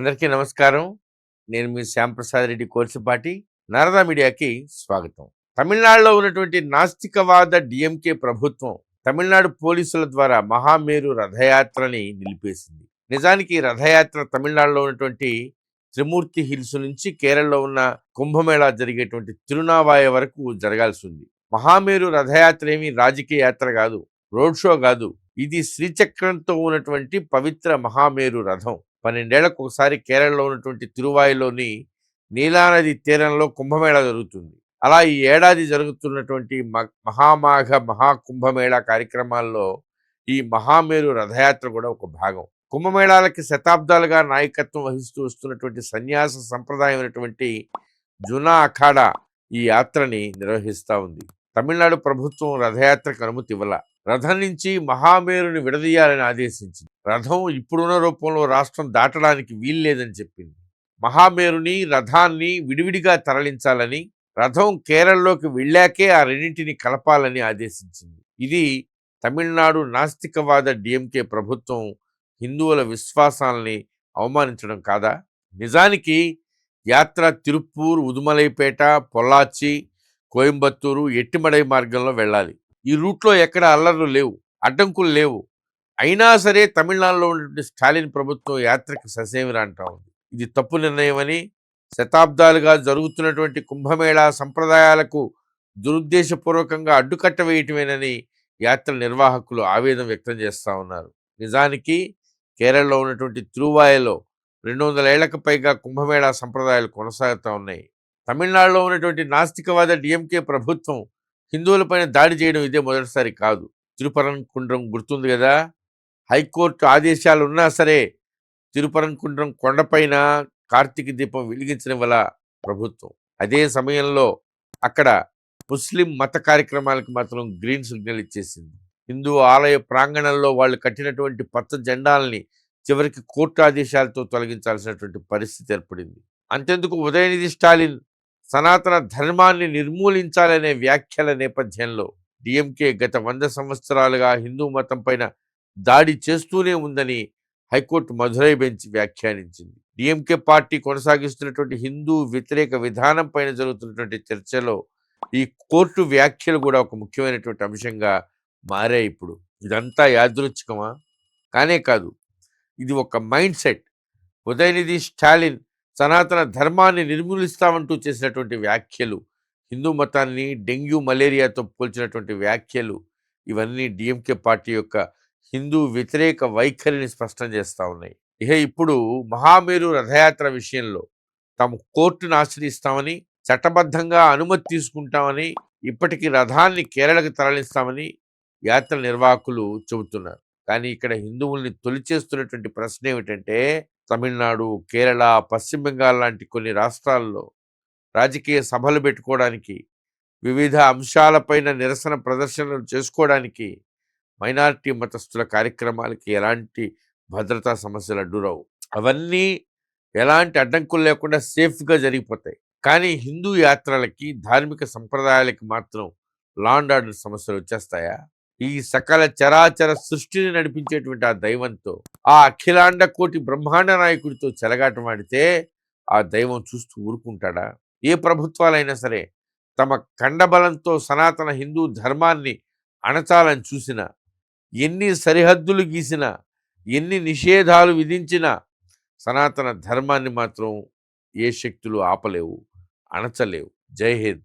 అందరికీ నమస్కారం. నేను మీ శ్యాంప్రసాద్ రెడ్డి కోర్సుపాటి నారదా మీడియాకి స్వాగతం. తమిళనాడులో ఉన్నటువంటి నాస్తికవాద డిఎంకే ప్రభుత్వం తమిళనాడు పోలీసుల ద్వారా మహామేరు రథయాత్రని నిలిపేసింది. నిజానికి రథయాత్ర తమిళనాడులో ఉన్నటువంటి త్రిమూర్తి హిల్స్ నుంచి కేరళలో ఉన్న కుంభమేళా జరిగేటువంటి తిరునావాయ వరకు జరగాల్సి ఉంది. మహామేరు రథయాత్ర ఏమి రాజకీయ యాత్ర కాదు రోడ్ షో కాదు. ఇది శ్రీచక్రంతో ఉన్నటువంటి పవిత్ర మహామేరు రథం. పన్నెండేళ్ళకు ఒకసారి కేరళలో ఉన్నటువంటి తిరువాయిలోని నీలానది తీరంలో కుంభమేళా జరుగుతుంది. అలా ఈ ఏడాది జరుగుతున్నటువంటి మ- మహామాఘ మహాకుంభమేళా కార్యక్రమాల్లో ఈ మహామేరు రథయాత్ర కూడా ఒక భాగం. కుంభమేళాలకి శతాబ్దాలుగా నాయకత్వం వహిస్తూ వస్తున్నటువంటి సన్యాస సంప్రదాయమైనటువంటి జునా అఖాడా ఈ యాత్రని నిర్వహిస్తూ ఉంది. తమిళనాడు ప్రభుత్వం రథయాత్రకు అనుమతి ఇవ్వాల. రథం నుంచి మహామేరుని విడదీయాలని ఆదేశించింది. రథం ఇప్పుడున్న రూపంలో రాష్ట్రం దాటడానికి వీల్లేదని చెప్పింది. మహామేరుని రథాన్ని విడివిడిగా తరలించాలని రథం కేరళలోకి వెళ్ళాకే ఆ రెండింటిని కలపాలని ఆదేశించింది. ఇది తమిళనాడు నాస్తికవాద డిఎంకే ప్రభుత్వం హిందువుల విశ్వాసాలని అవమానించడం కాదా? నిజానికి యాత్ర తిరుప్పూర్ ఉదుమలైపేట పొల్లాచి కోయంబత్తూరు ఎట్టిమడై మార్గంలో వెళ్ళాలి. ఈ రూట్లో ఎక్కడ అల్లర్లు లేవు అడ్డంకులు లేవు. అయినా సరే తమిళనాడులో ఉన్నటువంటి స్టాలిన్ ప్రభుత్వం యాత్రకు ససేమిరా అంటా ఉంది. ఇది తప్పు నిర్ణయమని శతాబ్దాలుగా జరుగుతున్నటువంటి కుంభమేళా సంప్రదాయాలకు దురుద్దేశపూర్వకంగా అడ్డుకట్ట వేయటమేనని యాత్ర నిర్వాహకులు ఆవేదన వ్యక్తం చేస్తూ ఉన్నారు. నిజానికి కేరళలో ఉన్నటువంటి తిరువాయలో రెండు వందల ఏళ్ళకు పైగా కుంభమేళా సంప్రదాయాలు కొనసాగుతూ ఉన్నాయి. తమిళనాడులో ఉన్నటువంటి నాస్తికవాద డిఎంకే ప్రభుత్వం హిందువులపైన దాడి చేయడం ఇదే మొదటిసారి కాదు. తిరుపరంకుండ్రం గుర్తుంది కదా? హైకోర్టు ఆదేశాలు ఉన్నా సరే తిరుపరంకుండ్రం కొండపైన కార్తీక దీపం వెలిగించడం వల్ల ప్రభుత్వం. అదే సమయంలో అక్కడ ముస్లిం మత కార్యక్రమాలకు మాత్రం గ్రీన్ సిగ్నల్ ఇచ్చేసింది. హిందూ ఆలయ ప్రాంగణంలో వాళ్ళు కట్టినటువంటి పచ్చ జెండాలని చివరికి కోర్టు ఆదేశాలతో తొలగించాల్సినటువంటి పరిస్థితి ఏర్పడింది. అంతెందుకు ఉదయనిధి స్టాలిన్ సనాతన ధర్మాన్ని నిర్మూలించాలనే వ్యాఖ్యల నేపథ్యంలో డిఎంకే గత వంద సంవత్సరాలుగా హిందూ మతం పైన దాడి చేస్తూనే ఉందని హైకోర్టు మధురై బెంచ్ వ్యాఖ్యానించింది. డిఎంకే పార్టీ కొనసాగిస్తున్నటువంటి హిందూ వ్యతిరేక విధానం పైన జరుగుతున్నటువంటి చర్చలో ఈ కోర్టు వ్యాఖ్యలు కూడా ఒక ముఖ్యమైనటువంటి అంశంగా మారాయి ఇప్పుడు. ఇదంతా యాదృచ్ఛికమా? కానే కాదు. ఇది ఒక మైండ్ సెట్. ఉదయనిధి స్టాలిన్ సనాతన ధర్మాన్ని నిర్మూలిస్తామంటూ చేసినటువంటి వ్యాఖ్యలు హిందూ మతాన్ని డెంగ్యూ మలేరియాతో పోల్చినటువంటి వ్యాఖ్యలు ఇవన్నీ డిఎంకే పార్టీ యొక్క హిందూ వ్యతిరేక వైఖరిని స్పష్టం చేస్తూ ఉన్నాయి. ఇక ఇప్పుడు మహామేరు రథయాత్ర విషయంలో తాము కోర్టును ఆశ్రయిస్తామని చట్టబద్ధంగా అనుమతి తీసుకుంటామని ఇప్పటికీ రథాన్ని కేరళకు తరలిస్తామని యాత్ర నిర్వాహకులు చెబుతున్నారు. కానీ ఇక్కడ హిందువుల్ని తొలిచేస్తున్నటువంటి ప్రశ్న ఏమిటంటే తమిళనాడు కేరళ పశ్చిమ బెంగాల్ లాంటి కొన్ని రాష్ట్రాల్లో రాజకీయ సభలు పెట్టుకోవడానికి వివిధ అంశాలపైన నిరసన ప్రదర్శనలు చేసుకోవడానికి మైనారిటీ మతస్థుల కార్యక్రమాలకి ఎలాంటి భద్రతా సమస్యలు అడ్డురావు. అవన్నీ ఎలాంటి అడ్డంకులు లేకుండా సేఫ్గా జరిగిపోతాయి. కానీ హిందూ యాత్రలకి ధార్మిక సంప్రదాయాలకి మాత్రం లాండ్ ఆర్డర్ సమస్యలు వచ్చేస్తాయా? ఈ సకల చరాచర సృష్టిని నడిపించేటువంటి ఆ దైవంతో ఆ అఖిలాండ కోటి బ్రహ్మాండ నాయకుడితో చెలగాటమాడితే ఆ దైవం చూస్తూ ఊరుకుంటాడా? ఏ ప్రభుత్వాలైనా సరే తమ కండబలంతో సనాతన హిందూ ధర్మాన్ని అణచాలని చూసినా ఎన్ని సరిహద్దులు గీసినా ఎన్ని నిషేధాలు విధించినా సనాతన ధర్మాన్ని మాత్రం ఏ శక్తులు ఆపలేవు అణచలేవు. జై హింద్.